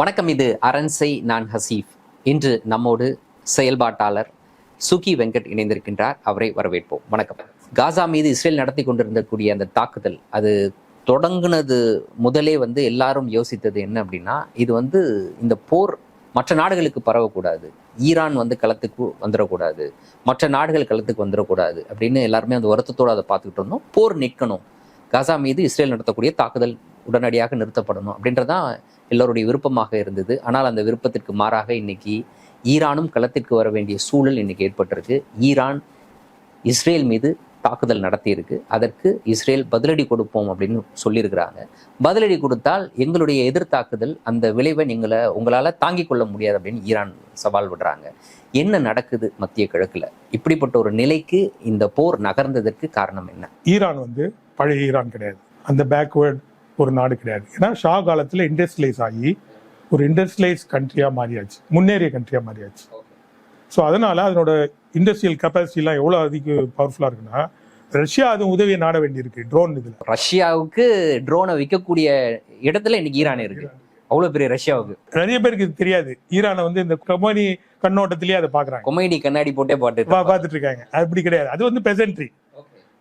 வணக்கம் இது அரண்சை நான் ஹசீஃப். இன்று நம்மோடு செயல்பாட்டாளர் சுகி வெங்கட் இணைந்திருக்கின்றார். அவரை வரவேற்போம். வணக்கம். காசா மீது இஸ்ரேல் நடத்தி கொண்டிருந்தக்கூடிய அந்த தாக்குதல் அது தொடங்குனது முதலே வந்து எல்லாரும் யோசித்தது என்ன அப்படின்னா இது வந்து இந்த போர் மற்ற நாடுகளுக்கு பரவக்கூடாது. ஈரான் வந்து களத்துக்கு வந்துடக்கூடாது மற்ற நாடுகள் களத்துக்கு வந்துடக்கூடாது அப்படின்னு எல்லாருமே அந்த வருத்தத்தோடு அதை பார்த்துக்கிட்டு இருந்தோம். போர் நிற்கணும். காசா மீது இஸ்ரேல் நடத்தக்கூடிய தாக்குதல் உடனடியாக நிறுத்தப்படணும் அப்படின்றதான் எல்லோருடைய விருப்பமாக இருந்தது. ஆனால் அந்த விருப்பத்திற்கு மாறாக இன்னைக்கு ஈரானும் களத்திற்கு வர வேண்டிய சூழல் இன்னைக்கு ஏற்பட்டிருக்கு. ஈரான் இஸ்ரேல் மீது தாக்குதல் நடத்தியிருக்கு. அதற்கு இஸ்ரேல் பதிலடி கொடுப்போம் அப்படின்னு சொல்லியிருக்கிறாங்க. பதிலடி கொடுத்தால் எங்களுடைய எதிர்த்தாக்குதல் அந்த விளைவை நீங்களை உங்களால் தாங்கிக் கொள்ள முடியாது அப்படின்னு ஈரான் சவால் விடுறாங்க. என்ன நடக்குது மத்திய கிழக்கில்? இப்படிப்பட்ட ஒரு நிலைக்கு இந்த போர் நகர்ந்ததற்கு காரணம் என்ன? ஈரான் வந்து பழைய ஈரான் கிடையாது. அந்த பேக்வேர்ட் ஒரு நாடு கிடையாது. ஏன்னா ஷா காலத்தில் இண்டஸ்ட்ரியலைஸ் ஆகி ஒரு இண்டஸ்ட்ரியலைஸ் கண்ட்ரியாக மாறியாச்சு. முன்னேறிய கண்ட்ரியாக மாறியாச்சு. ஸோ அதனால அதனோட இண்டஸ்ட்ரியல் கெப்பாசிட்டிலாம் எவ்வளோ அதிக பவர்ஃபுல்லாக இருக்குன்னா ரஷ்யா அது உதவியை நாட வேண்டியிருக்கு ட்ரோன் இதில். ரஷ்யாவுக்கு ட்ரோனை விற்கக்கூடிய இடத்துல இன்னைக்கு ஈரான் இருக்கு. அவ்வளவு பெரிய ரஷ்யாவுக்கு. நிறைய பேருக்கு இது தெரியாது. ஈரானை வந்து இந்த கம்பெனி கண்ணோட்டத்திலேயே அதை பார்க்குறாங்க. கொமைடி கண்ணாடி போட்டே பாட்டு பார்த்துட்டு இருக்காங்க. அப்படி கிடையாது. அது வந்து பெசன்ட்ரி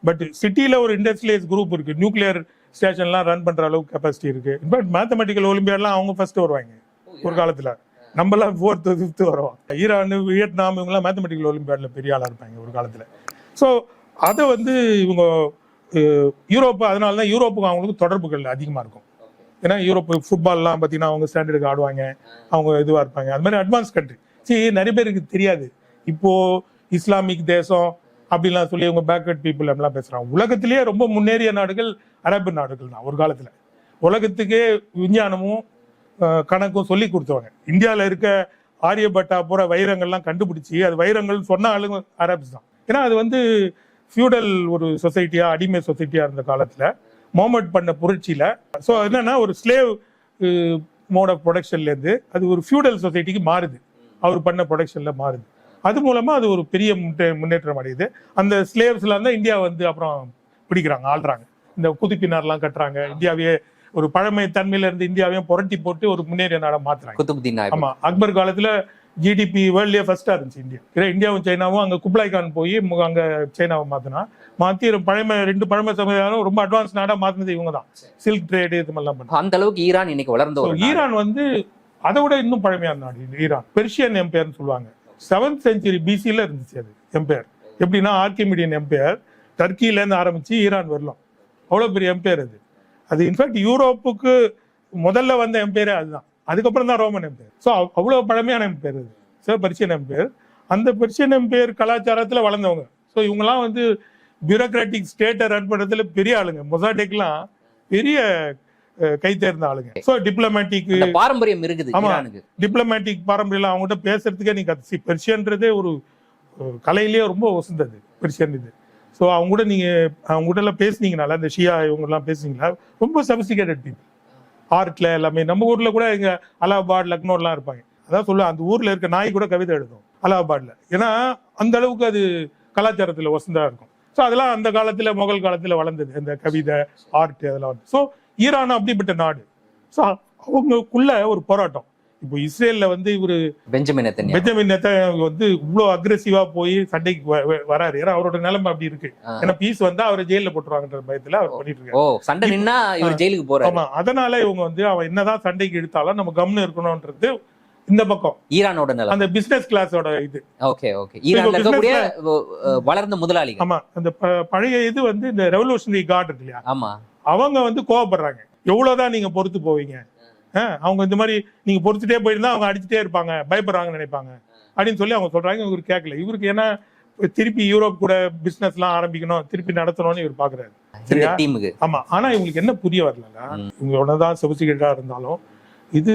பட் சிட்டியில் ஒரு இண்டஸ்ட்ரியலைஸ் குரூப் இருக்கு. நியூக்ளியர் ஸ்டேஷன்லாம் ரன் பண்ற அளவுக்கு கெப்பாசிட்டி இருக்கு. இன்ஃபேக்ட் மேத்தமெட்டிக்கல் ஒலிம்பியாட்லாம் அவங்க ஃபர்ஸ்ட் வருவாங்க. ஒரு காலத்துல. நம்மலாம் ஃபோர்த்து ஃபிஃப்த்து வருவோம். ஈரான் வியட்நாம் இவங்கலாம் மேத்தமெட்டிக்கல் ஒலிம்பியாட்ல பெரிய ஆளா இருப்பாங்க ஒரு காலத்துல. ஸோ அதை வந்து இவங்க யூரோப்பு அதனால தான் யூரோப்புக்கு அவங்களுக்கு தொடர்புகள் அதிகமா இருக்கும். ஏன்னா யூரோப்பு ஃபுட்பால்லாம் பார்த்தீங்கன்னா அவங்க ஸ்டாண்டர்டுக்கு ஆடுவாங்க. அவங்க இதுவாக இருப்பாங்க. அது மாதிரி அட்வான்ஸ் கண்ட்ரி சரி நிறைய பேருக்கு தெரியாது. இப்போ இஸ்லாமிக் தேசம் அப்படிலாம் சொல்லி இவங்க பேக்வர்ட் பீப்புள் அப்படிலாம் பேசுகிறாங்க உலகத்திலேயே ரொம்ப முன்னேறிய நாடுகள் அரபு நாடுகள் தான் ஒரு காலத்தில். உலகத்துக்கே விஞ்ஞானமும் கணக்கும் சொல்லி கொடுத்தவங்க. இந்தியாவில் இருக்க ஆரியபட்டா போகிற வைரங்கள்லாம் கண்டுபிடிச்சி அது வைரங்கள் சொன்ன ஆளுங்க அரப்ஸ் தான். ஏன்னா அது வந்து ஃபியூடல் ஒரு சொசைட்டியாக அடிமை சொசைட்டியாக இருந்த காலத்தில் மொஹமட் பண்ண புரட்சியில். ஸோ என்னென்னா ஒரு ஸ்லேவ் மோட் ஆஃப் ப்ரொடக்ஷன்லேருந்து அது ஒரு ஃபியூடல் சொசைட்டிக்கு மாறுது. அவர் பண்ண ப்ரொடக்ஷனில் மாறுது. அது மூலமா அது ஒரு பெரிய முன்னே- முன்னேற்றம் அடையுது. அந்த ஸ்லேவ்ஸ்ல தான் இந்தியா வந்து அப்புறம் பிடிக்கிறாங்க ஆள்றாங்க. இந்த குதிப்பினார்லாம் கட்டுறாங்க. இந்தியாவையே ஒரு பழமை தன்மையில இருந்து இந்தியாவையும் புரட்டி போட்டு ஒரு முன்னேறிய நாடா மாத்துறாங்க. குத்துபுத்தீன் ஆமா அக்பர் காலத்துல ஜிடிபி வேர்ல்ட்லயே ஃபர்ஸ்டா இருந்துச்சு இந்தியா. ஏன்னா இந்தியாவும் சைனாவும் அங்க குப்லாய் கான் போய் அங்க சைனாவை மாத்தினா மாத்தி பழமை ரெண்டு பழமை சமுதாயம் ரொம்ப அட்வான்ஸ் நாடா மாத்தினது இவங்க தான் சில்க் ட்ரேடு இது மாதிரிலாம் பண்ணாங்க அந்த அளவுக்கு ஈரான் இன்னைக்கு வளர்ந்த. ஈரான் வந்து அதை விட இன்னும் பழமையான நாடு ஈரான். பெர்ஷியன் எம்பையர்னு சொல்லுவாங்க. செவன்த் செஞ்சுரி பிசியில் இருந்துச்சு அது எம்பையர் எப்படின்னா ஆர்கிமிடியன் எம்பையர் டர்க்கியிலேருந்து ஆரம்பித்து ஈரான் வரலாம். அவ்வளோ பெரிய எம்பையர் அது. அது இன்ஃபேக்ட் யூரோப்புக்கு முதல்ல வந்த எம்பையரே அதுதான். அதுக்கப்புறம் தான் ரோமன் எம்பையர் ஸோ அவ்வளோ பழமையான எம்பையர் அது. சார் பர்ஷியன் எம்பையர் அந்த பர்ஷியன் எம்பையர் கலாச்சாரத்தில் வளர்ந்தவங்க. ஸோ இவங்கெல்லாம் வந்து பியூரோக்ராட்டிக் ஸ்டேட்டை ரன் பண்ணுறதுல பெரிய ஆளுங்க. மொசாடெக்லாம் பெரிய கை தேர்ந்த ஆளுங்க. ஸோ டிப்ளமேட்டிக் பாரம்பரியம் இருக்குது ஆமா. டிப்ளமேட்டிக் பாரம்பரியம் அவங்ககிட்ட பேசுறதுக்கே நீங்க கத்து பெர்ஷியன்றதே ஒரு கலையிலேயே ரொம்ப உசந்தது பெர்ஷியன் இது. ஸோ அவங்க கூட நீங்க அவங்க கூட எல்லாம் பேசுனீங்கனால இந்த ஷியா இவங்க எல்லாம் பேசுனீங்களா ரொம்ப சபிஸ்டிகேட்டட் பீப்புள் ஆர்ட்ல எல்லாமே நம்ம ஊர்ல கூட இங்க அலகாபாத் லக்னோலாம் இருப்பாங்க. அதான் சொல்ல அந்த ஊர்ல இருக்க நாய் கூட கவிதை எழுதும் அலகாபாத்ல ஏன்னா அந்த அளவுக்கு அது கலாச்சாரத்துல வசந்தா இருக்கும். ஸோ அதெல்லாம் அந்த காலத்துல முகல் காலத்துல வளர்ந்தது இந்த கவிதை ஆர்ட் அதெல்லாம் வந்து. ஸோ ஈரான் அப்படிப்பட்ட நாடு. ஸோ அவங்களுக்குள்ள ஒரு போராட்டம். இப்போ இஸ்ரேல்ல வந்து இவரு பெஞ்சமின். பெஞ்சமின் வந்து இவ்வளவு அக்ரெசிவா போய் சண்டைக்கு வராரு. ஏன்னா அவரோட நிலைமை அப்படி இருக்கு. ஏன்னா பீஸ் வந்தா அவரை ஜெயில போட்டுருவாங்கன்ற பயத்துல அவர் பண்ணிட்டு இருக்காரு. சண்டை நின்னா இவர் ஜெயிலுக்கு போறாரு. ஆமா. அதனால இவங்க வந்து அவன் என்னதான் சண்டைக்கு இழுத்தாலும் நம்ம கம்னு இருக்கணும்ன்றது இந்த பக்கம். ஈரானோட நிலம். அந்த பிசினஸ் கிளாஸோட இது. Okay okay. ஈரான்ல இருக்கக்கூடிய வளர்ந்த முதலாளிகள். ஆமா. அந்த பழைய இது வந்து இந்த ரெவல்யூஷனரி கார்டு இருக்கு இல்லையா? ஆமா. அவங்க வந்து கோவப்படுறாங்க. எவ்வளவுதான் நீங்க பொறுத்து போவீங்க? அவங்க இந்த மாதிரி நீங்க பொறுத்துட்டே போயிருந்தா அவங்க அடிச்சுட்டே இருப்பாங்க பயப்படுறாங்கன்னு நினைப்பாங்க. அப்படின்னு சொல்லி அவங்க சொல்றாங்க இவர் கேட்கல இவருக்கு ஏன்னா திருப்பி யூரோப் கூட பிசினஸ் எல்லாம் ஆரம்பிக்கணும் திருப்பி நடத்தணும்னு இவர் பாக்குறாரு. சரியா? ஆமா. ஆனா இவங்களுக்கு என்ன புரிய வரலன்னா. இவங்க தான் சொபிசிகேட்டா இருந்தாலும் இது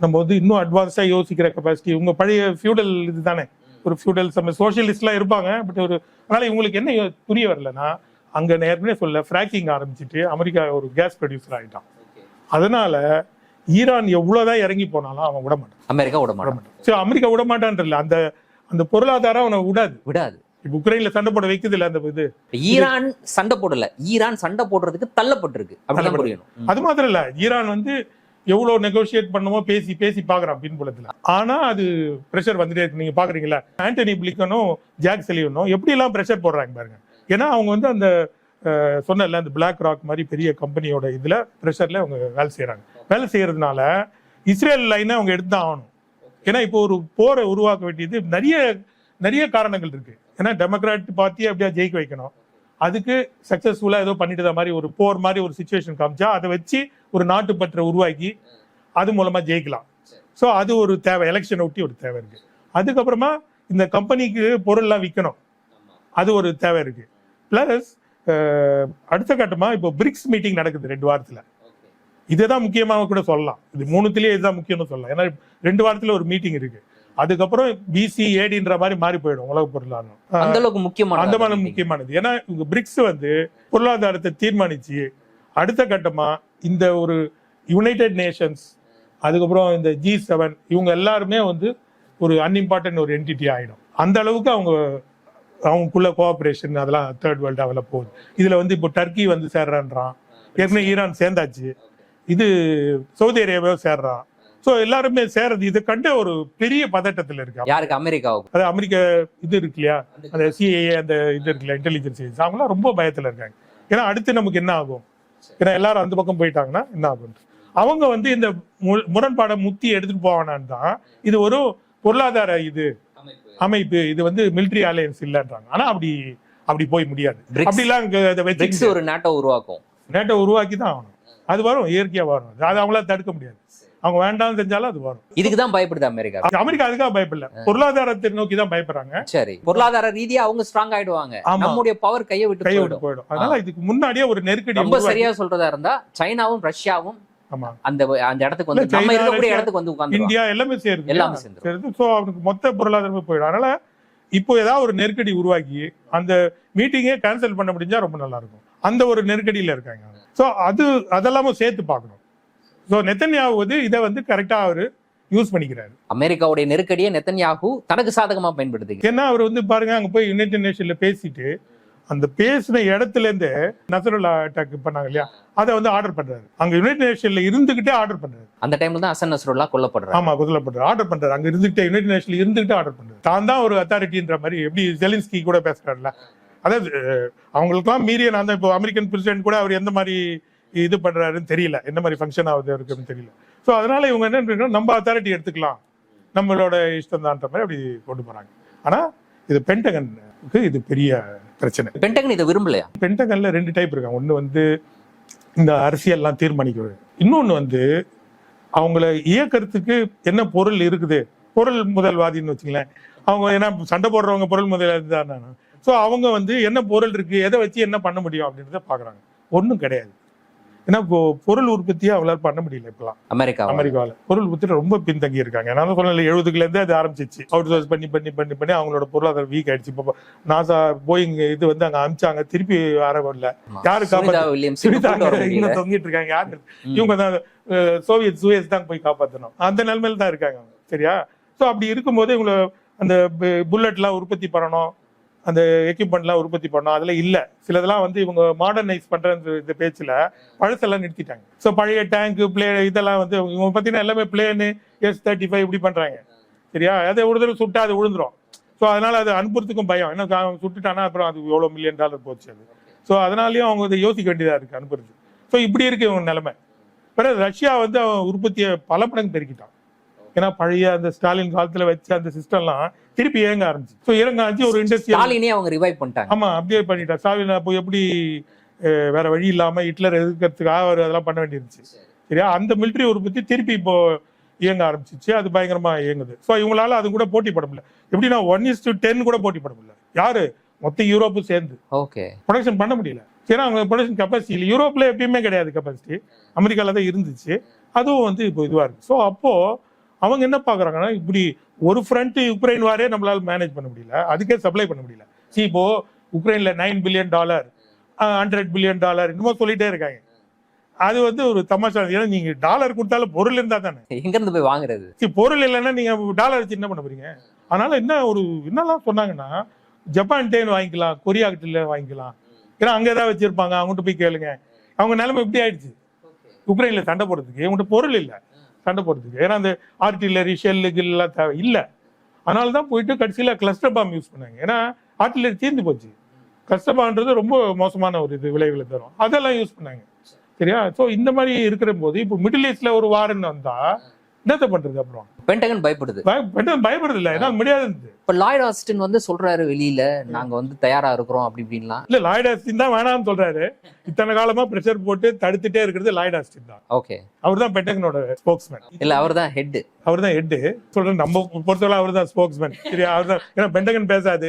நம்ம வந்து இன்னும் அட்வான்ஸா யோசிக்கிற கெப்பாசிட்டி இவங்க பழைய ஃபியூடல் இதுதானே. ஒரு ஃபியூடல் சம சோஷியலிஸ்ட்லாம் இருப்பாங்க பட் ஒரு அதனால இவங்களுக்கு என்ன புரிய வரலன்னா அங்க நேர்மையே சொல்ல ஃப்ராக்கிங் ஆரம்பிச்சிட்டு அமெரிக்கா ஒரு கேஸ் ப்ரொடியூசர் ஆயிட்டான். அதனால ஈரான் எவ்வளவுதான் இறங்கி போனாலும் அவன் விட மாட்டான். அமெரிக்கா விட மாட்டான். சரி அமெரிக்கா விட மாட்டான்றல அந்த அந்த பொருளாதாரம் அவனை விடாது. விடாது. இப்ப உக்ரைன்ல சண்டை போட வைக்குது இல்ல அந்த இது. ஈரான் சண்டை போடல. ஈரான் சண்டை போடுறதுக்கு தள்ளப்பட்டிருக்கு. புரியணும். அது மாத்திரம் இல்ல ஈரான் வந்து எவ்வளவு நெகோஷியேட் பண்ணுமோ பேசி பேசி பாக்குறான் பின்புலத்துல. ஆனா அது பிரஷர் வந்துட்டே இருக்கு. நீங்க பாக்குறீங்களா ஆண்டனி பிளிக்கனும் ஜாக் செலியனும் எப்படி எல்லாம் பிரஷர் போடுறாங்க பாருங்க. ஏன்னா அவங்க வந்து அந்த அஹ், அந்த பிளாக் ராக் மாதிரி பெரிய கம்பெனியோட இதுல ப்ரெஷரில் அவங்க வேலை செய்யறாங்க வேலை செய்யறதுனால இஸ்ரேல் லைனை அவங்க எடுத்து தான் ஆகணும். ஏன்னா இப்போ ஒரு போரை உருவாக்க வேண்டியது நிறைய நிறைய காரணங்கள் இருக்கு. ஏன்னா டெமோக்ராட் பார்ட்டியை அப்படியே ஜெயிக்க வைக்கணும். அதுக்கு சக்சஸ்ஃபுல்லாக ஏதோ பண்ணிட்டு மாதிரி ஒரு போர் மாதிரி ஒரு சுச்சுவேஷன் காமிச்சா அதை வச்சு ஒரு நாட்டுப்பற்றை உருவாக்கி அது மூலமாக ஜெயிக்கலாம். ஸோ அது ஒரு தேவை. எலெக்ஷனை ஒட்டி ஒரு தேவை இருக்குது அதுக்கப்புறமா இந்த கம்பெனிக்கு பொருள்லாம் விற்கணும் அது ஒரு தேவை இருக்குது பிளஸ் அடுத்த கட்டமா இப்போ பிரிக்ஸ் மீட்டிங் நடக்குது ரெண்டு வாரத்துல. இதுதான் முக்கியமாக கூட சொல்லலாம். இது மூணுத்திலேயே இதுதான் முக்கியம்னு சொல்லலாம். ஏன்னா ரெண்டு வாரத்துல ஒரு மீட்டிங் இருக்கு. அதுக்கப்புறம் பிசி ஏடின்ற மாதிரி மாறி போயிடும் உலக பொருளாதாரம். அந்த அளவுக்கு முக்கியமான அந்த மாதிரி முக்கியமானது. ஏன்னா பிரிக்ஸ் வந்து பொருளாதாரத்தை தீர்மானிச்சு அடுத்த கட்டமா இந்த ஒரு யுனைடெட் நேஷன்ஸ் அதுக்கப்புறம் இந்த ஜி செவன் இவங்க எல்லாருமே வந்து ஒரு அன்இம்பார்ட்டன்ட் ஒரு என்டிட்டி ஆயிடும். அந்த அளவுக்கு அவங்க அவங்களுக்குள்ள கோஆபரேஷன் அதெல்லாம் தேர்ட் வேர்ல்டு டெவலப் போகுது. இதுல வந்து இப்போ டர்க்கி வந்து சேர்றான்றான். ஏற்கனவே ஈரான் சேர்ந்தாச்சு. இது சவுதி அரேபியா சேர்றான். ஸோ எல்லாருமே சேர்றது இதை கண்டு ஒரு பெரிய பதட்டத்தில் இருக்கு? யாருக்கு? அமெரிக்காவுக்கு. அது அமெரிக்க இது இருக்கு இல்லையா? அந்த சிஏஏ அந்த இது இருக்குல்ல இன்டெலிஜென்ஸ் ஏஜென்சி அவங்களாம் ரொம்ப பயத்துல இருக்காங்க. ஏன்னா அடுத்து நமக்கு என்ன ஆகும்? ஏன்னா எல்லாரும் அந்த பக்கம் போயிட்டாங்கன்னா என்ன ஆகும்? அவங்க வந்து இந்த முரண்பாடை முத்தி எடுத்துட்டு போவானான்னு தான் இது ஒரு பொருளாதார இது. அமைப்பு. இது வந்து மிலிட்டரி அலையன்ஸ் இல்லைன்றாங்க. ஆனா அப்படி அப்படி போய் முடியாது. அப்படிலாம் ஒரு நாட்டை உருவாக்கும். நேட்டை உருவாக்கி தான் ஆகணும். அது வரும் இயற்கையா வரும். அது அவங்களால தடுக்க முடியாது. அவங்க வேண்டாம்னு செஞ்சாலும் அது வரும். இதுக்கு தான் பயப்படுது அமெரிக்கா. அமெரிக்கா அதுக்காக பயப்படல. பொருளாதாரத்தை நோக்கி தான் பயப்படுறாங்க. சரி. பொருளாதார ரீதியா அவங்க ஸ்ட்ராங் ஆயிடுவாங்க. நம்முடைய பவர் கையை விட்டு கையை விட்டு போயிடும். அதனால இதுக்கு முன்னாடியே ஒரு நெருக்கடி ரொம்ப சரியா சொல்றதா இருந்தா சைனாவும் ரஷ்யாவும் அந்த அந்த இடத்துக்கு வந்து நம்ம இருக்கக்கூடிய இடத்துக்கு வந்து உட்கார்ந்து இந்தியா எல்லாமே சேருது. எல்லாமே சேர்ந்துரும். சேருது. ஸோ அவனுக்கு மொத்த பொருளாதாரமே போயிடும். அதனால இப்போ ஏதாவது ஒரு நெருக்கடி உருவாக்கி அந்த மீட்டிங்கே கேன்சல் பண்ண முடிஞ்சா ரொம்ப நல்லா இருக்கும் அந்த ஒரு நெருக்கடியில இருக்காங்க ஸோ அது அதெல்லாமும் சேர்த்து பார்க்கணும். ஸோ நெத்தன்யாவது இதை வந்து கரெக்டா அவரு யூஸ் பண்ணிக்கிறாரு. அமெரிக்காவுடைய நெருக்கடியை நெத்தன்யாகு தனக்கு சாதகமா பயன்படுத்திக்க ஏன்னா அவர் வந்து பாருங்க அங்க போய் யுனைடெட் நேஷன்ல பேசிட்டு அந்த பேசின இடத்துல இருந்து நசருல்லா அட்டாக் பண்ணாங்க இல்லையா? அதை வந்து ஆர்டர் பண்றாரு. அங்க யுனைடெட் நேஷன்ல இருந்துகிட்டே ஆர்டர் பண்றாரு. அந்த டைம்ல தான் அசன் நஸ்ருல்லா கொல்லப்படுறாரு. ஆமா குதிரை பண்றாரு ஆர்டர் பண்றாரு. அங்க இருந்துகிட்டே யுனைடெட் நேஷன்ல இருந்துகிட்டு ஆர்டர் பண்றாரு. தான் தான் ஒரு அத்தாரிட்டின்ற மாதிரி எப்படி ஜெலின்ஸ்கி கூட பேசுறாருல அதாவது அஹ், அவங்களுக்கெல்லாம் மீறிய நான் தான் இப்போ அமெரிக்கன் பிரசிடென்ட் கூட அவர் எந்த மாதிரி இது பண்றாருன்னு தெரியல. என்ன மாதிரி ஃபங்க்ஷன் ஆகுது இருக்குன்னு தெரியல. ஸோ அதனால இவங்க என்ன பண்றாங்க, நம்ம அத்தாரிட்டி எடுத்துக்கலாம். நம்மளோட இஷ்டம் தான்ற மாதிரி அப்படி கொண்டு போறாங்க. ஆனா இது பென்டகனுக்கு இது பெரிய பிரச்சனை. பென்டகன் இதை விரும்பலையா? பென்டகன்ல ரெண்டு டைப் இருக்காங்க. ஒன்று வந்து இந்த அரசியல்லாம் தீர்மானிக்கிறது. இன்னொன்று வந்து அவங்கள இயக்கறதுக்கு என்ன பொருள் இருக்குது? பொருள் முதல்வாதின்னு வச்சுங்களேன் அவங்க ஏன்னா சண்டை போடுறவங்க பொருள் முதலாளி தான். ஸோ அவங்க வந்து என்ன பொருள் இருக்கு? எதை வச்சு என்ன பண்ண முடியும் அப்படின்றத பார்க்குறாங்க ஒன்றும் கிடையாது. ஏன்னா இப்போ பொருள் உற்பத்தியை அவங்களால பண்ண முடியல இப்பெல்லாம். அமெரிக்கா அமெரிக்காவில். பொருள் உற்பத்தியில் ரொம்ப பின்தங்கி இருக்காங்க நான் சொன்னேன் எழுபதுக்குல இருந்தே அது ஆரம்பிச்சிச்சு. அவுட் சோர்ஸ் பண்ணி பண்ணி பண்ணி பண்ணி அவங்களோட பொருளாதாரம் வீக் ஆயிடுச்சு. இப்போ நாசா போயிங் இது வந்து அங்க அமிச்சாங்க திருப்பி வர வரல. யாரு. இன்னும் தொங்கிட்டு இருக்காங்க. யாரு. இவங்க தான் சோவியத் சுயஸ் தான் போய் காப்பாத்தணும். அந்த நிலைமையில தான் இருக்காங்க. சரியா? சோ அப்படி இருக்கும்போது இவங்க அந்த புல்லட்லாம் உற்பத்தி பண்ணணும். அந்த எக்யூப்மெண்ட்லாம் உற்பத்தி பண்ணோம். அதில் இல்லை. சிலதெல்லாம் வந்து இவங்க மாடர்னைஸ் பண்ணுற இந்த- பேச்சில் பழசெல்லாம் நிறுத்திட்டாங்க. ஸோ பழைய டேங்க் பிளே இதெல்லாம் வந்து இவங்க பார்த்தீங்கன்னா எல்லாமே பிளேனு எஸ் தேர்ட்டி ஃபைவ் இப்படி பண்ணுறாங்க சரியா? அதை ஒரு தடவை சுட்டா அது விழுந்துரும். ஸோ அதனால் அது அனுப்புறதுக்கும் பயம். ஏன்னா அவன் சுட்டுட்டானா அப்புறம் அது எவ்வளோ மில்லியன் டாலர் போச்சு அது. ஸோ அதனாலேயும் அவங்க இதை யோசிக்க வேண்டியதாக இருக்குது அனுப்புறது ஸோ இப்படி இருக்கு இவங்க நிலைமை. பிறகு ரஷ்யா வந்து அவன் உற்பத்தியை பல மடங்கு பெருக்கிட்டான். ஏன்னா பழைய அந்த ஸ்டாலின் காலத்துல வச்ச அந்த சிஸ்டம்லாம் திருப்பி இயங்க ஆரம்பிச்சு ஸோ இயங்க ஆச்சு ஒரு இண்டஸ்ட்ரியல் ஸ்டாலினே அவங்க ரிவைவ் பண்ணிட்டாங்க. ஆமா அப்படியே பண்ணிட்டா ஸ்டாலின் அப்போ எப்படி வேற வழி இல்லாம ஹிட்லர் எதிர்க்கிறதுக்காக அவர் அதெல்லாம் பண்ண வேண்டியிருந்துச்சு. சரியா? அந்த மிலிட்டரி உற்பத்தி திருப்பி இப்போ இயங்க ஆரம்பிச்சிச்சு. அது பயங்கரமா இயங்குது. ஸோ இவங்களால அது கூட போட்டி போட முடியல. எப்படின்னா ஒன் இஸ் டு டென் கூட போட்டி போட முடியல. யாரு? மொத்த யூரோப்பும் சேர்ந்து. ஓகே. ப்ரொடக்ஷன் பண்ண முடியல. ஏன்னா அவங்க ப்ரொடக்ஷன் கெப்பாசிட்டி இல்லை. யூரோப்ல எப்பயுமே கிடையாது கெப்பாசிட்டி அமெரிக்கால தான் இருந்துச்சு. அதுவும் வந்து இப்போ இதுவா இருக்கு. ஸோ அப்போ அவங்க என்ன பாக்குறாங்கன்னா இப்படி ஒரு ஃப்ரண்ட் உக்ரைன் வாரே நம்மளால மேனேஜ் பண்ண முடியல. அதுக்கே சப்ளை பண்ண முடியல. See இப்போ உக்ரைன்ல nine billion dollar hundred billion dollar இன்னமும் சொல்லிட்டே இருக்காங்க. அது வந்து ஒரு தமாஷா. ஏன்னா நீங்க டாலர் கொடுத்தாலும் பொருள் இருந்தா தானே. எங்க இருந்து போய் வாங்குறது? பொருள் இல்லைன்னா நீங்க டாலர் வச்சு என்ன பண்ண போறீங்க? அதனால என்ன ஒரு என்னெல்லாம் சொன்னாங்கன்னா ஜப்பான் டேன் வாங்கிக்கலாம் கொரியா கிட்ட வாங்கிக்கலாம். ஏன்னா அங்க ஏதாவது வச்சிருப்பாங்க அவங்ககிட்ட போய் கேளுங்க. அவங்க நிலைமை இப்படி ஆயிடுச்சு. உக்ரைன்ல சண்டை போடுறதுக்கு இவங்ககிட்ட பொருள் இல்ல. சண்டை போடுறதுக்கு ஏன்னா அந்த ஆர்டிலரி ஷெல்லு கில்லாம் தேவை. இல்லை. அதனால தான் போயிட்டு கடைசியில் கிளஸ்டர் பாம் யூஸ் பண்ணாங்க. ஏன்னா ஆர்டிலரி தீர்ந்து போச்சு. கிளஸ்டர் பாம்ன்றது ரொம்ப மோசமான ஒரு இது விளைவுகளை தரும். அதெல்லாம் யூஸ் பண்ணாங்க. சரியா? ஸோ இந்த மாதிரி இருக்கிற போது இப்போ மிடில் ஈஸ்டில் ஒரு வாரன்னு வந்தால் என்னத்தை பண்ணுறது அப்புறம்? பென்டகன் பயப்படுது. பய- பெண்கள் பயப்படுறது இல்ல ஏன்னா முடியாது. இப்ப லாய்ட் ஆஸ்டின் வந்து சொல்றாரு வெளியில நாங்க வந்து தயாரா இருக்கிறோம் அப்படி இப்படின்லாம். இல்ல லாய்ட் ஆஸ்டின் தான் வேணாம்னு சொல்றாரு. இத்தனை காலமா பிரஷர் போட்டு தடுத்துட்டே இருக்கிறது லாய்ட் ஆஸ்டின் தான். ஓகே. அவர் தான் பென்டகனோட ஸ்போக்ஸ்மேன் இல்ல அவர் தான் ஹெட் அவர் தான் ஹெட் சொல்றேன் நம்ம பொறுத்தவரை அவர் தான் ஸ்போக்ஸ்மேன் சரியா அவர் தான் ஏன்னா பென்டகன் பேசாது.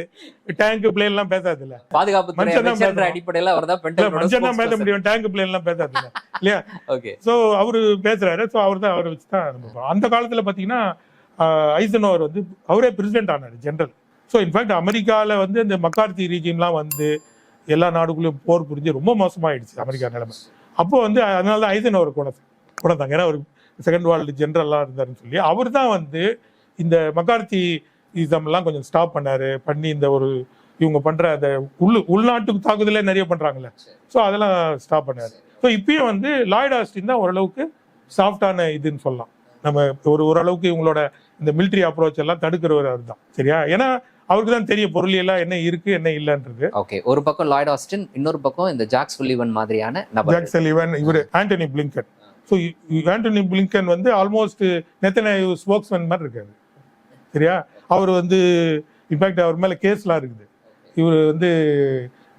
டேங்க் பிளேன் எல்லாம் பேசாது இல்ல பாதுகாப்பு மனுஷன் தான். அடிப்படையில அவர் தான் இல்ல மனுஷன் தான் பேச பென்டகன் முடியும். டேங்க் பிளேன் எல்லாம் பேசாது இல்ல இல்லையா? ஓகே. சோ அவரு பேசுறாரு. சோ அவர் தான் அவரை வச்சு தான். அந்த காலத்துல பாத்தீங்கன்னா ஐசனோவர் வந்து அவரே பிரசிடென்ட் ஆனார் ஜென்ரல் ஸோ இன்ஃபேக்ட் அமெரிக்காவில் வந்து இந்த மக்கார்த்தி ரீஜிம்லாம் வந்து எல்லா நாடுகளும் போர் புரிஞ்சு ரொம்ப மோசமாயிடுச்சு அமெரிக்கா நிலைமை. அப்போ வந்து அதனால தான் ஐசனோவர் கூட கொண்டாங்க ஏன்னா அவர் செகண்ட் வேர்ல்டு ஜென்ரல்லாம் இருந்தாருன்னு சொல்லி அவர் தான் வந்து இந்த மக்கார்த்தி இதெல்லாம் கொஞ்சம் ஸ்டாப் பண்ணார். பண்ணி இந்த ஒரு இவங்க பண்ணுற அந்த உள் உள்நாட்டு தாக்குதலே நிறைய பண்ணுறாங்களே ஸோ அதெல்லாம் ஸ்டாப் பண்ணாரு. ஸோ இப்பயும் வந்து லாய்ட் ஆஸ்டின் தான் ஓரளவுக்கு சாஃப்டான இதுன்னு சொல்லலாம். நம்ம ஒரு ஓரளவுக்கு இவங்களோட இந்த military அப்ரோச் எல்லாம் தடுக்கிறவர் அவர் தான் சரியா? ஏன்னா அவருக்கு தான் தெரியும் பொருளியெல்லாம் என்ன இருக்கு என்ன இல்லைன்றது. ஓகே ஒரு பக்கம் லாய்ட் ஆஸ்டின் இன்னொரு பக்கம் இந்த ஜாக் சுல்லிவன் மாதிரியான ஜாக் சலிவன் இவர் Antony Blinken so Antony Blinken வந்து ஆல்மோஸ்ட் நெத்தனை ஸ்போக்ஸ்மேன் மாதிரி இருக்காரு. சரியா? அவர் வந்து இன்ஃபேக்ட் அவர் மேல கேஸ்லாம் இருக்குது. இவர் வந்து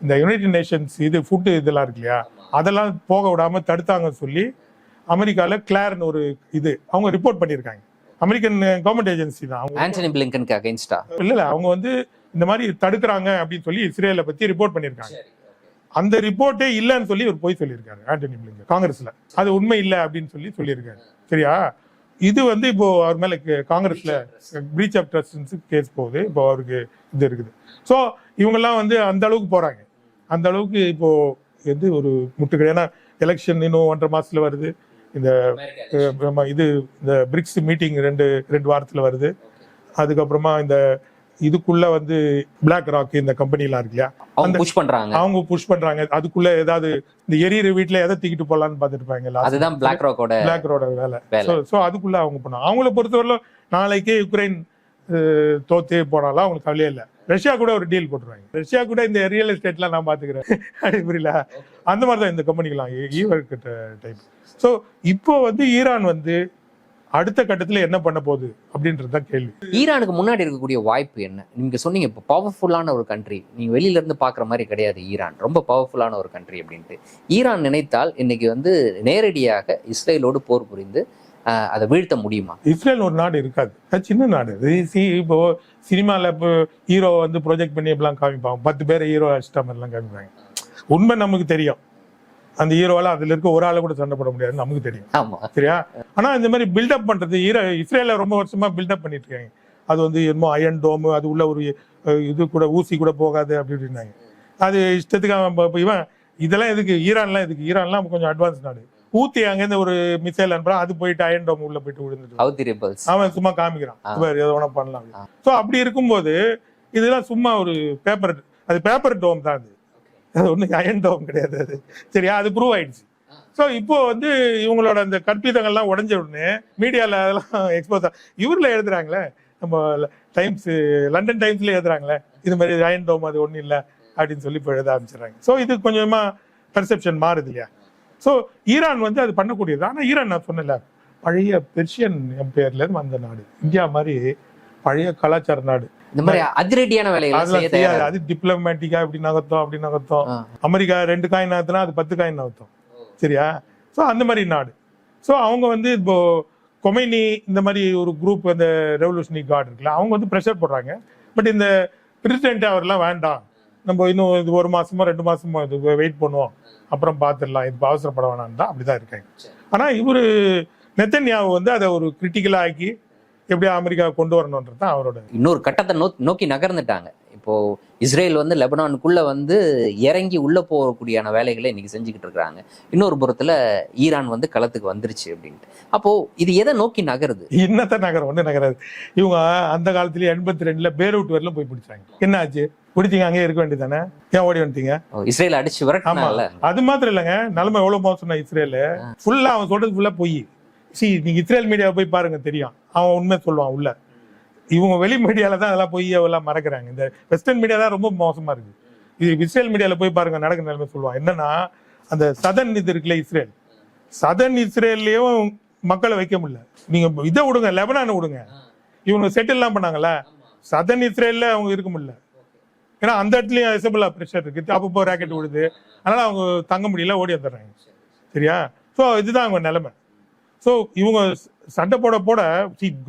இந்த யுனைடெட் நேஷன்ஸ் இது ஃபுட்டு இதெல்லாம் இருக்கு இல்லையா? அதெல்லாம் போக விடாம தடுத்தாங்கன்னு சொல்லி அமெரிக்கால கிளார்னு ஒரு இது அவங்க ரிப்போர்ட் பண்ணியிருக்காங்க. அமெரிக்கன் கவர்மெண்ட் ஏஜென்சி தான். பிளிங்கனுக்கு அகைன்ஸ்டா இல்ல இல்ல அவங்க வந்து இந்த மாதிரி தடுக்கிறாங்க அப்படின்னு சொல்லி இஸ்ரேலை பத்தி ரிப்போர்ட் பண்ணியிருக்காங்க. அந்த ரிப்போர்ட்டே இல்லைன்னு சொல்லி ஒரு போய் சொல்லியிருக்காரு ஆண்டனி பிளிங்கன் காங்கிரஸ்ல. அது உண்மை இல்லை அப்படின்னு சொல்லி சொல்லியிருக்காரு. சரியா? இது வந்து இப்போ அவர் மேல காங்கிரஸ்ல பிரீச் ஆஃப் ட்ரஸ்ட் கேஸ் போகுது. இப்போ அவருக்கு இது இருக்குது. ஸோ இவங்கெல்லாம் வந்து அந்த அளவுக்கு போறாங்க. அந்த அளவுக்கு இப்போ எது ஒரு முட்டுக்கடை? ஏன்னா எலெக்ஷன் இன்னும் ஒன்றரை மாசத்துல வருது. இந்த இது இந்த பிரிக்ஸ் மீட்டிங் ரெண்டு ரெண்டு வாரத்துல வருது. அதுக்கப்புறமா இந்த இதுக்குள்ள வந்து பிளாக் ராக் இந்த கம்பெனிலாம் இருக்கு இல்லையா? அவங்க புஷ் பண்றாங்க. அவங்க புஷ் பண்றாங்க. அதுக்குள்ள ஏதாவது இந்த எரியிற வீட்ல எதை தூக்கிட்டு போலான்னு பாத்துட்டு இருப்பாங்க அதுதான் பிளாக் ராக்கோட பிளாக் ரோட வேலை. ஸோ அதுக்குள்ள அவங்க பண்ணாங்க அவங்கள பொறுத்தவரை நாளைக்கே யுக்ரைன் தோத்தே போனாலும் அவங்களுக்கு கவலையே இல்லை. ரஷ்யா கூட ஒரு டீல் போட்டுருவாங்க. ரஷ்யா கூட இந்த ரியல் எஸ்டேட்லாம் நான் பார்த்துக்கிறேன் அப்படி புரியல? அந்த மாதிரி தான் இந்த கம்பெனிக்கெல்லாம் ஈவர் டைப் ஸோ இப்போ வந்து ஈரான் வந்து அடுத்த கட்டத்தில் என்ன பண்ண போகுது அப்படின்றது தான் கேள்வி. ஈரானுக்கு முன்னாடி இருக்கக்கூடிய வாய்ப்பு என்ன? நீங்க சொன்னீங்க இப்போ பவர்ஃபுல்லான ஒரு கண்ட்ரி நீங்க வெளியில இருந்து பாக்குற மாதிரி கிடையாது ஈரான். ரொம்ப பவர்ஃபுல்லான ஒரு கண்ட்ரி அப்படின்ட்டு. ஈரான் நினைத்தால் இன்னைக்கு வந்து நேரடியாக இஸ்ரேலோடு போர் புரிந்து அதை வீழ்த்த முடியுமா? இஸ்ரேல் ஒரு நாடு இருக்காது. அது சின்ன நாடு. இது இப்போ சினிமால இப்போ ஹீரோ வந்து ப்ரொஜெக்ட் பண்ணி எப்படிலாம் காமிப்பாங்க? பத்து பேரை ஹீரோ அடிச்சிட்ட மாதிரிலாம் காமிப்பாங்க. உண்மை நமக்கு தெரியும். அந்த ஹீரோவால அதுல இருக்க ஒரு ஆளை கூட சண்டை போட முடியாதுன்னு நமக்கு தெரியும். ஆமா. சரியா? ஆனா இந்த மாதிரி பில்டப் பண்றது ஈர இஸ்ரேல ரொம்ப வருஷமா பில்டப் பண்ணிட்டு இருக்காங்க. அது வந்து என்னமோ அயன் டோம் அது உள்ள ஒரு இது கூட ஊசி கூட போகாது அப்படி இப்படின்னாங்க. அது இஷ்டத்துக்கு இவன் இதெல்லாம் எதுக்கு? ஈரான்லாம் எதுக்கு? ஈரான்லாம் கொஞ்சம் அட்வான்ஸ் நாடு. ஊத்தி அங்கேருந்து ஒரு மிசைல் அனுப்புறான் அது போயிட்டு அயன் டோம் உள்ள போயிட்டு விழுந்துட்டு அவன் சும்மா காமிக்கிறான். எதை வேணா பண்ணலாம். ஸோ அப்படி இருக்கும்போது இதெல்லாம் சும்மா ஒரு பேப்பர் அது பேப்பர் டோம் தான் அது. அது ஒன்றும் அயன் டோம் கிடையாது அது. சரியா அது ப்ரூவ் ஆயிடுச்சு. ஸோ இப்போ வந்து இவங்களோட அந்த கற்பிதங்கள்லாம் உடஞ்ச உடனே மீடியால அதெல்லாம் எக்ஸ்போஸ் இவர்ல எழுதுறாங்களே நம்ம டைம்ஸ் லண்டன் டைம்ஸ்ல எழுதுறாங்களே இது மாதிரி அயன் டோம் அது ஒன்றும் இல்லை அப்படின்னு சொல்லி இப்போ எழுத ஆரம்பிச்சிடுறாங்க. ஸோ இது கொஞ்சமா பெர்செப்ஷன் மாறுது இல்லையா? ஸோ ஈரான் வந்து அது பண்ணக்கூடியது. ஆனால் ஈரான் நான் சொன்னல பழைய பெர்ஷியன் எம்பையர்ல இருந்து வந்த நாடு. இந்தியா மாதிரி பழைய கலாச்சார நாடு. இந்த மாதிரி அதிரடியான வேலைகளை அது டிப்ளமேட்டிக்கா இப்படி நகர்த்தோம் அப்படி நகர்த்தோம். அமெரிக்கா ரெண்டு காயின் நகர்த்தினா அது பத்து காயின் நகர்த்தும். சரியா? ஸோ அந்த மாதிரி நாடு. ஸோ அவங்க வந்து இப்போ கொமைனி இந்த மாதிரி ஒரு குரூப் அந்த ரெவல்யூஷனரி கார்டு இருக்குல்ல அவங்க வந்து ப்ரெஷர் போடுறாங்க. பட் இந்த பிரசிடென்ட் அவர்லாம் வேண்டாம். நம்ம இன்னும் இது ஒரு மாசமோ ரெண்டு மாசமோ இது வெயிட் பண்ணுவோம். அப்புறம் பார்த்துடலாம் இது அவசரப்பட வேணாம் தான் அப்படிதான் இருக்காங்க ஆனா இவரு நெத்தன்யாவு வந்து அதை ஒரு கிரிட்டிக்கலா ஆக்கி எப்படியா அமெரிக்கா கொண்டு வரணுன்றது தான் அவரோட இன்னொரு கட்டத்தை நோ- நோக்கி நகர்ந்துட்டாங்க. இப்போ இஸ்ரேல் வந்து லெபனானுக்குள்ள வந்து இறங்கி உள்ள போகக்கூடியான வேலைகளை இன்னைக்கு செஞ்சுக்கிட்டு இருக்காங்க இன்னொரு புறத்துல ஈரான் வந்து களத்துக்கு வந்துருச்சு அப்படின்ட்டு. அப்போ இது எதை நோக்கி நகருது? இன்னத்த நகரம்? ஒண்ணு நகராது. இவங்க அந்த காலத்துலயே எண்பத்தி ரெண்டுல பேரூட் வரலும் போய் பிடிச்சாங்க. என்ன ஆச்சு பிடிச்சிங்க அங்கேயே இருக்க வேண்டியதானே ஏன் ஓடி வந்துட்டீங்க? இஸ்ரேல் அடிச்சு விரட்டினால? அது மாத்திரம் இல்லைங்க நிலைமை எவ்வளவு மோசம்னா இஸ்ரேலு. ஃபுல்லா அவன் சொல்றது ஃபுல்லா பொய். சி நீங்க இஸ்ரேல் மீடியாவை போய் பாருங்க தெரியும். அவன் உண்மை சொல்லுவான் உள்ள. இவங்க வெளி மீடியால தான் அதெல்லாம் பொய் எல்லாம் மறக்கிறாங்க. இந்த வெஸ்டர்ன் மீடியா தான் ரொம்ப மோசமா இருக்கு. இது இஸ்ரேல் மீடியால போய் பாருங்க நடக்கிற நிலைமை சொல்லுவான். என்னன்னா அந்த சதன் இது இருக்குல்ல இஸ்ரேல். சதன் இஸ்ரேல்லயும் மக்களை வைக்க முடியல. நீங்க இதை விடுங்க லெபனானை விடுங்க. இவங்க செட்டில் எல்லாம் பண்ணாங்கல்ல. சதன் இஸ்ரேல்ல அவங்க இருக்க முடியல. ஏன்னா அந்த இடத்துலயும் எசபிளா ப்ரெஷர் இருக்கு. அப்பப்போ ராக்கெட் விடுது அதனால அவங்க தங்க முடியல ஓடி வந்துடுறாங்க. சரியா? ஸோ இதுதான் அவங்க நிலைமை. ஸோ இவங்க சண்டை போட போட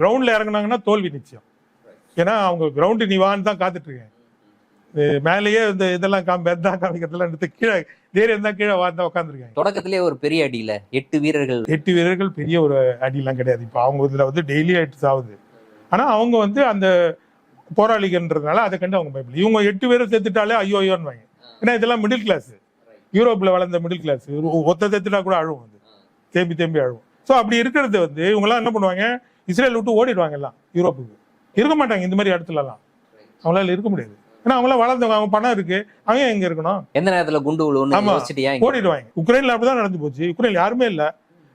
கிரவுண்ட்ல இறங்குனாங்கன்னா தோல்வி நிச்சயம். ஏன்னா அவங்க கிரவுண்டு நீ வான்னு தான் காத்துட்டு இருக்கேன் இது மேலேயே இந்த இதெல்லாம் காமி பெத்தா காமிக்கிறதெல்லாம் எடுத்து கீழே தைரியம் தான் கீழே வாழ்ந்தா உட்காந்துருக்காங்க தொடக்கத்திலே ஒரு பெரிய அடியில எட்டு வீரர்கள். எட்டு வீரர்கள் பெரிய ஒரு அடிலாம் கிடையாது. இப்போ அவங்க இதுல வந்து டெய்லி எட்டு ஆகுது ஆனா அவங்க வந்து அந்த போராளிகன்றதுனால அதை கண்டு அவங்க பயப்படல. இவங்க எட்டு பேரை சேர்த்துட்டாலே ஐயோ ஐயோன்னு வாங்க ஏன்னா இதெல்லாம் மிடில் கிளாஸ் யூரோப்ல வளர்ந்த மிடில் கிளாஸ் ஒத்த சேர்த்துட்டா கூட அழுவும் அது. தேம்பி தேம்பி அழுவும். ஸோ அப்படி இருக்கிறது வந்து இவங்கெல்லாம் என்ன பண்ணுவாங்க? இஸ்ரேல் விட்டு ஓடிடுவாங்க எல்லாம் யூரோப்புக்கு. இருக்க மாட்டாங்க இந்த மாதிரி இடத்துலலாம். அவங்களால இருக்க முடியாது. ஏன்னா அவங்களாம் வளர்ந்தவங்க அவங்க பணம் இருக்கு. அவங்க எங்க இருக்கணும்? எந்த நேரத்துல குண்டு ஆமா. ஓடிடுவாங்க. உக்ரைன்ல அப்படிதான் நடந்து போச்சு. உக்ரைன்ல யாருமே இல்ல.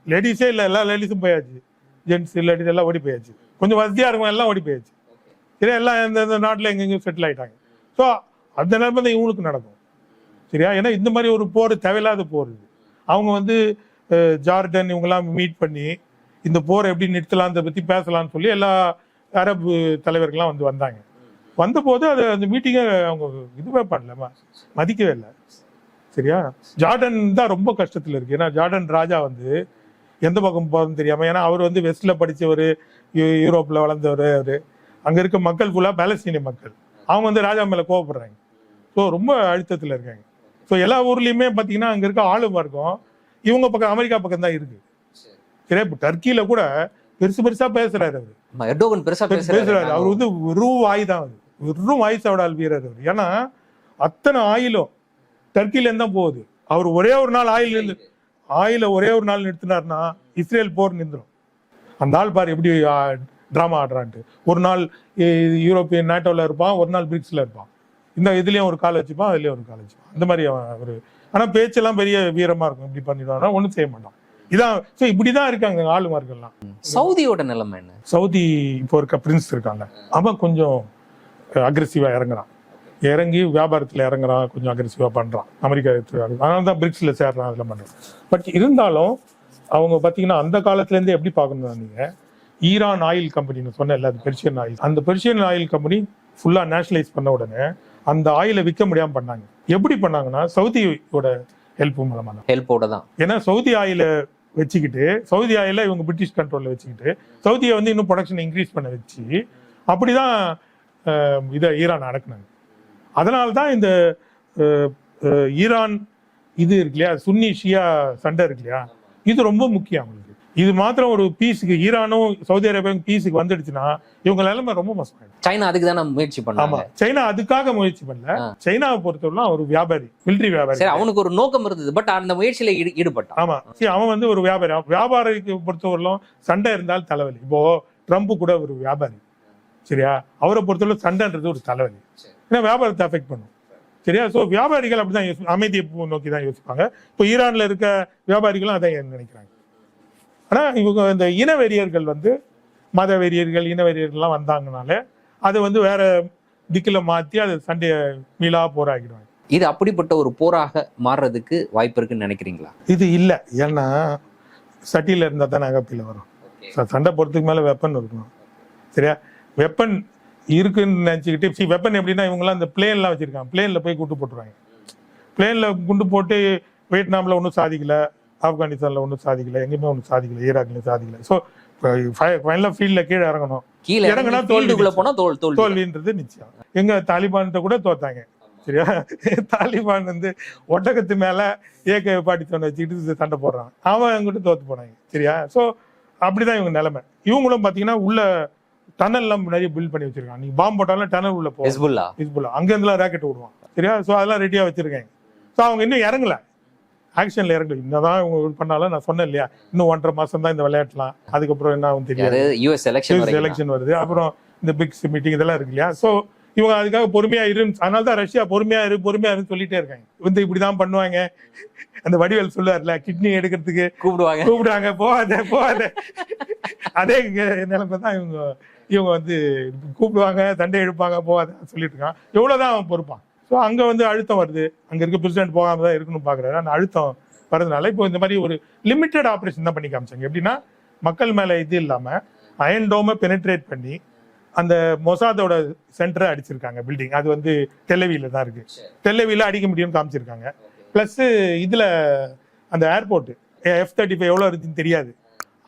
லேடிஸே இல்ல. எல்லா லேடிஸும் போயாச்சு. ஜென்ஸ் லேடிஸ் எல்லாம் ஓடி போயாச்சு. கொஞ்சம் வசதியா இருக்கும் எல்லாம் ஓடி போயாச்சு. சரியா எல்லாம் இந்த நாட்டில் நாட்டுல எங்கெங்கயும் செட்டில் ஆகிட்டாங்க ஸோ அந்த நிலைமை தான் இவங்களுக்கு நடக்கும். சரியா? ஏன்னா இந்த மாதிரி ஒரு போர் தேவையில்லாத போர் இது. அவங்க வந்து ஜார்டன் இவங்கெல்லாம் மீட் பண்ணி இந்த போரை எப்படி நிறுத்தலாம் அதை பற்றி பேசலாம்னு சொல்லி எல்லா அரபு தலைவர்கள்லாம் வந்து வந்தாங்க. வந்தபோது அது அந்த மீட்டிங்கை அவங்க இதுவே பண்ணல ம- மதிக்கவே இல்லை. சரியா? ஜார்டன் தான் ரொம்ப கஷ்டத்தில் இருக்கு. ஏன்னா ஜார்டன் ராஜா வந்து எந்த பக்கம் போகிறதுன்னு தெரியாமல் ஏன்னா அவர் வந்து வெஸ்டில் படித்தவர் யூ- யூரோப்பில் வளர்ந்தவர் அவர். அங்க இருக்க மக்கள் ஃபுல்லா பாலஸ்தீனிய மக்கள். அவங்க வந்து ராஜா மேல கோவப்படுறாங்க. ஸோ ரொம்ப அழுத்தத்துல இருக்காங்க. ஸோ எல்லா ஊர்லயுமே பாத்தீங்கன்னா அங்க இருக்க ஆளும் வர்க்கம் இவங்க பக்கம் அமெரிக்கா பக்கம் தான் இருக்கு. சரியா இப்போ டர்க்கியில கூட பெருசு பெருசா பேசுறாரு அவரு. ஆமா, எர்டோகன் பெருசா பேசுறாரு. பேசுறாரு. அவர் வந்து வெறும் வாய் தான் அது வெறும் வாய் சவடால் வீரர் அவர். ஏன்னா அத்தனை ஆயிலும் டர்க்கில இருந்து தான் போகுது. அவர் ஒரே ஒரு நாள் ஆயில் இருந்து ஆயில ஒரே ஒரு நாள் நிறுத்தினார்னா இஸ்ரேல் போர் நின்றுடும் அந்த ஆள் பாரு எப்படி டிராமா ஆடுறான்ட்டு. ஒரு நாள் யூரோப்பியன் நேட்டோல இருப்பான் ஒரு நாள் பிரிக்ஸ்ல இருப்பான். இந்த இதுலயும் ஒரு கால் வச்சுப்பான் அதுலயும் ஒரு கால் வச்சுப்பான். அந்த மாதிரி அவன் அவரு. ஆனா பேச்செல்லாம் பெரிய வீரமா இருக்கும் இப்படி பண்ணிடுவானா ஒண்ணும் செய்ய மாட்டான். இதான் ஸோ இப்படிதான் இருக்காங்க ஆளுமார்கள்லாம். சவுதியோட நிலைமை என்ன? சவுதி இப்போ இருக்க பிரின்ஸ் இருக்காங்க அவன் கொஞ்சம் அக்ரெசிவா இறங்குறான். இறங்கி வியாபாரத்துல இறங்குறான் கொஞ்சம் அக்ரெசிவா பண்றான். அமெரிக்கா அதனால தான் பிரிக்ஸ்ல சேர்றான் அதெல்லாம் பண்றான். பட் இருந்தாலும் அவங்க பாத்தீங்கன்னா அந்த காலத்துல இருந்து எப்படி பார்க்கணும் நீங்க ஈரான் ஆயில் கம்பெனின்னு சொன்னேன்ல அது பெர்ஷியன் ஆயில் அந்த பெர்ஷியன் ஆயில் கம்பெனி ஃபுல்லா நேஷனலைஸ் பண்ண உடனே அந்த ஆயிலை விற்க முடியாம பண்ணாங்க. எப்படி பண்ணாங்கன்னா சவுதியோட ஹெல்ப் மூலமா தான் ஹெல்ப்போட தான் ஏன்னா சவுதி ஆயில வச்சுக்கிட்டு சவுதி ஆயில இவங்க பிரிட்டிஷ் கண்ட்ரோல்ல வச்சுக்கிட்டு சவுதியை வந்து இன்னும் ப்ரொடக்ஷன் இன்க்ரீஸ் பண்ண வச்சு அப்படிதான் இதை ஈரான் அடக்குனாங்க. அதனால தான் இந்த ஈரான் இது இருக்கு இல்லையா சுன்னி ஷியா சண்டை இருக்கு இல்லையா இது ரொம்ப முக்கியம் அவங்களுக்கு. இது மாத்திரம் ஒரு பீஸுக்கு ஈரானும் சவுதி அரேபியாவும் பீஸுக்கு வந்துடுச்சுன்னா இவங்க நிலைமை ரொம்ப மோசமாயிடும். சைனா அதுக்கு தானே முயற்சி ஆமா. பண்ணாங்க சைனா அதுக்காக முயற்சி பண்ணல. சைனாவை பொறுத்தவரை அவர் வியாபாரி மிலிட்டரி வியாபாரி. சரி அவனுக்கு ஒரு நோக்கம் இருந்தது பட் அந்த முயற்சியில ஈடு- ஈடுபட்டான். ஆமா. சரி அவன் வந்து ஒரு வியாபாரி. வியாபாரிக்கு பொறுத்தவரையிலும் சண்டை இருந்தால் தலைவலி. இப்போ ட்ரம்ப் கூட ஒரு வியாபாரி. சரியா? அவரை பொறுத்தவரை சண்டைன்றது ஒரு தலைவலி. ஏன்னா வியாபாரத்தை அஃபெக்ட் பண்ணும். சரியா? ஸோ வியாபாரிகள் அப்படிதான் அமைதியை போ- நோக்கி தான் யோசிப்பாங்க. இப்போ ஈரான்ல இருக்க வியாபாரிகளும் அதான் நினைக்கிறாங்க. ஆனா இவங்க இந்த இனவெறியர்கள் வந்து மத வெறியர்கள் இனவெறியர்கள்லாம் வந்தாங்கனாலே அதை வந்து வேற திக்கில் மாத்தி அதை சண்டையை மீளா போராக்கிடுவாங்க இது அப்படிப்பட்ட ஒரு போராக மாறுறதுக்கு வாய்ப்பு இருக்குன்னு நினைக்கிறீங்களா? இது இல்லை. ஏன்னா சட்டியில இருந்தா தான் அகப்பில வரும். சண்டை போறதுக்கு மேல வெப்பன் இருக்கணும். சரியா? வெப்பன் இருக்குன்னு நினச்சிக்கிட்டு சி வெப்பன் எப்படின்னா இவங்கெல்லாம் இந்த பிளேன்லாம் வச்சிருக்காங்க. பிளேன்ல போய் குண்டு போட்டுருவாங்க. பிளேன்ல குண்டு போட்டு வியட்நாம்ல ஒன்றும் சாதிக்கல. ஆப்கானிஸ்தான்ல ஒன்றும் சாதிக்கல எங்கேயுமே ஒன்றும் சாதிக்கல ஈராக்லயும் சாதிக்கல. ஸோ ஃபைனலாக ஃபீல்டில் கீழே இறங்கணும். கீழே இறங்குனா இறங்குனா தோல்வி தோல்விக்குள்ள போனா தோல் தோல்வி. தோல்வின்றது நிச்சயம். எங்க தாலிபான்கிட்ட கூட தோத்தாங்க. சரியா? தாலிபான் வந்து ஒட்டகத்து மேல ஏக பாட்டி தோணை வச்சுக்கிட்டு சண்டை போடுறான். அவன் அங்கிட்டு தோத்து போனாங்க. சரியா? சோ அப்படிதான் இவங்க நிலைமை. இவங்களும் பாத்தீங்கன்னா உள்ள டனல்லாம் நிறைய பில்ட் பண்ணி வச்சிருக்காங்க. நீங்க பாம்பு போட்டாலும் டனல் உள்ள போகும் ஹெஸ்புல்லா? ஹிஸ்புல்லா. அங்க இருந்துலாம் ராக்கெட் விடுவான். சரியா? ஸோ அதெல்லாம் ரெடியா வச்சிருக்காங்க. ஸோ அவங்க இன்னும் இறங்கல. ஆக்ஷன்ல இறங்கல. என்னதான் இவங்க பண்ணாலும் நான் சொன்னேன் இல்லையா? இன்னும் ஒன்றரை மாசம் தான் இந்த விளையாட்டுலாம். அதுக்கப்புறம் என்ன ஆகும் தெரியாது. யூஎஸ் எலெக்ஷன் எலெக்ஷன் வருது. அப்புறம் இந்த பிக்ஸ் மீட்டிங் இதெல்லாம் இருக்கு இல்லையா? ஸோ இவங்க அதுக்காக பொறுமையா இரு. அதனால தான் ரஷ்யா பொறுமையா இரு பொறுமையா இருந்து சொல்லிட்டே இருக்காங்க. வந்து இப்படிதான் பண்ணுவாங்க. அந்த வடிவேல் சொல்லுவார்ல கிட்னி எடுக்கிறதுக்கு கூப்பிடுவாங்க. கூப்பிடுவாங்க. போகாத போகாத. அதே நிலைமை தான் இவங்க இவங்க வந்து கூப்பிடுவாங்க தண்டை எடுப்பாங்க போகாத சொல்லிட்டு இருக்கான். எவ்வளவுதான் அவன் பொறுப்பான்? ஸோ அங்கே வந்து அழுத்தம் வருது. அங்கே இருக்க பிரசிடென்ட் போகாமல் தான் இருக்கணும் பார்க்குறாரு அந்த அழுத்தம் வரதுனால இப்போ இந்த மாதிரி ஒரு லிமிட்டட் ஆப்ரேஷன் தான் பண்ணி காமிச்சாங்க. எப்படின்னா மக்கள் மேலே இது இல்லாமல் அயன் டோமை பெனிட்ரேட் பண்ணி அந்த மொசாதோட சென்டரை அடிச்சிருக்காங்க பில்டிங் அது வந்து தெல்லவியில் தான் இருக்கு. தெல்லவியில் அடிக்க முடியும்னு காமிச்சிருக்காங்க. ப்ளஸ்ஸு இதில் அந்த ஏர்போர்ட் எஃப் தேர்ட்டி ஃபைவ் எவ்வளோ இருக்குன்னு தெரியாது.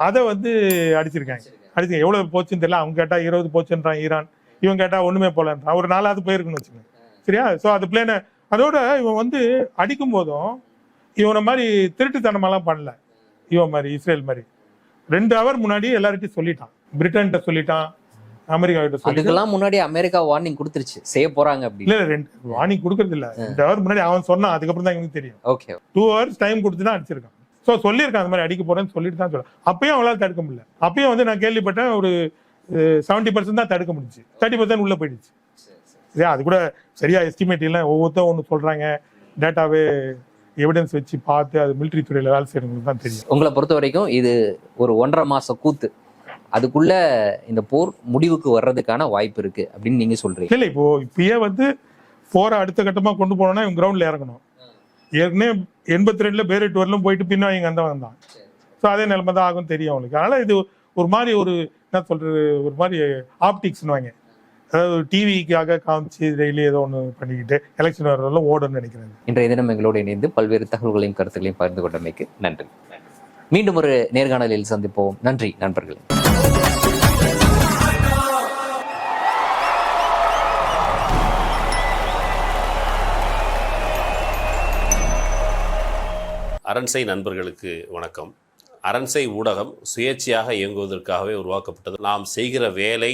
அதை வந்து அடிச்சிருக்காங்க. அடிச்சு எவ்வளோ போச்சுன்னு தெரியல. அவங்க கேட்டால் இருபது போச்சுன்றான் ஈரான். இவன் கேட்டால் ஒன்றுமே போலன்றான் ஒரு நாலாவது போயிருக்குன்னு வச்சுக்கோங்க. சரியா ஸோ அது பிளேனை அதோட இவன் வந்து அடிக்கும் போதும் இவனை மாதிரி திருட்டுத்தனமெல்லாம் பண்ணல. இவன் மாதிரி இஸ்ரேல் மாதிரி. ரெண்டு ஹவர் முன்னாடி எல்லார்கிட்டையும் சொல்லிட்டான். பிரிட்டன்கிட்ட சொல்லிட்டான். அமெரிக்கா கிட்ட அதுக்கெல்லாம் முன்னாடி அமெரிக்கா வார்னிங் கொடுத்துருச்சு. செய்ய போறாங்க அப்படி. இல்ல ரெண்டு வார்னிங் கொடுக்கறது இல்ல. ரெண்டு ஹவர் முன்னாடி அவன் சொன்னான். அதுக்கப்புறம் தான் எனக்கு தெரியும். ஓகே டூ ஹவர்ஸ் டைம் கொடுத்து தான் அடிச்சிருக்கான். ஸோ சொல்லியிருக்கான் அந்த மாதிரி அடிக்க போறேன்னு சொல்லிட்டு தான் சொல்ல அப்பயும் அவங்களால தடுக்க முடியல. அப்பயும் வந்து நான் கேள்விப்பட்டேன் ஒரு செவன்டி பர்சன்ட் தான் தடுக்க முடிஞ்சுச்சு. தேர்ட்டி பர்சன்ட் உள்ள போயிடுச்சு. அது கூட சரியா எஸ்டிமேட் இல்லை. ஒவ்வொருத்தரும் ஒன்று சொல்றாங்க. டேட்டாவே எவிடன்ஸ் வச்சு பார்த்து அது மிலிட்ரி துறையில வேலை செய்யறவங்களுக்கு தான் தெரியும். உங்களை பொறுத்த வரைக்கும் இது ஒரு ஒன்றரை மாச கூத்து. அதுக்குள்ள இந்த போர் முடிவுக்கு வர்றதுக்கான வாய்ப்பு இருக்கு அப்படின்னு நீங்க சொல்றீங்க. இல்லை இப்போ இப்பயே வந்து போற அடுத்த கட்டமா கொண்டு போனோம்னா இவங்க கிரவுண்ட்ல இறங்கணும். ஏற்கனவே எண்பத்தி ரெண்டுல பேரட் வரலும் போயிட்டு பின்னா இங்க அந்த வந்தான் ஸோ அதே நிலைமை தான் ஆகும் தெரியும் அவங்களுக்கு. அதனால இது ஒரு மாதிரி ஒரு என்ன சொல்றது ஒரு மாதிரி ஆப்டிக்ஸ்னு வாங்க அதாவது டிவிக்காக காமிச்சு டெய்லி ஏதோ ஒன்று பண்ணிக்கிட்டு எலெக்ஷன் வரலாம் ஓடுன்னு நினைக்கிறேன். இன்றைய தினம் எங்களோடு இணைந்து பல்வேறு தகவல்களையும் கருத்துக்களையும் பகிர்ந்து கொண்டமைக்கு நன்றி. மீண்டும் ஒரு நேர்காணலில் சந்திப்போம். நன்றி நண்பர்களே. அரண்சை நண்பர்களுக்கு வணக்கம். அரண்சை ஊடகம் சுயேட்சையாக இயங்குவதற்காகவே உருவாக்கப்பட்டது. நாம் செய்கிற வேலை